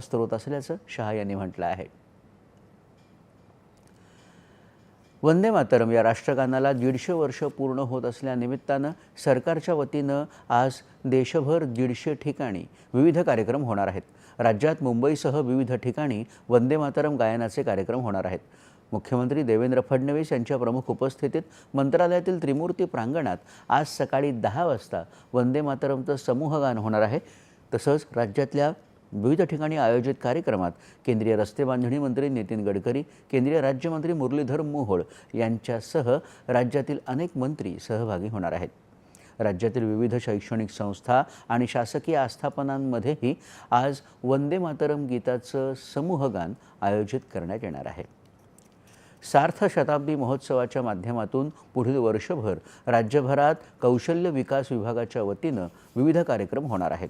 स्रोत असल्याचं शहा यांनी म्हटलं आहे. वंदे मातरम या राष्ट्रगानाला दीडशे वर्ष पूर्ण होत असल्यानिमित्तानं सरकारच्या वतीनं आज देशभर दीडशे ठिकाणी विविध कार्यक्रम होणार आहेत. राज्यात मुंबईसह विविध ठिकाणी वंदे मातरम गायनाचे कार्यक्रम होणार आहेत. मुख्यमंत्री देवेंद्र फडणवीस यांच्या प्रमुख उपस्थितीत मंत्रालयातील त्रिमूर्ती प्रांगणात आज सकाळी दहा वाजता वंदे मातरमचं समूहगान होणार आहे. तसंच राज्यातल्या विविध ठिकाणी आयोजित कार्यक्रमात केंद्रीय रस्ते बांधणी मंत्री नितीन गडकरी केंद्रीय राज्यमंत्री मुरलीधर मोहोळ यांच्यासह राज्यातील अनेक मंत्री सहभागी होणार आहेत. राज्यातील विविध शैक्षणिक संस्था आणि शासकीय आस्थापनांमध्येही आज वंदे मातरम गीताचं समूहगान आयोजित करण्यात येणार आहे. सार्थ शताब्दी महोत्सवाच्या माध्यमातून पुढील वर्षभर राज्यभरात कौशल्य विकास विभागाच्या वतीनं विविध कार्यक्रम होणार आहेत.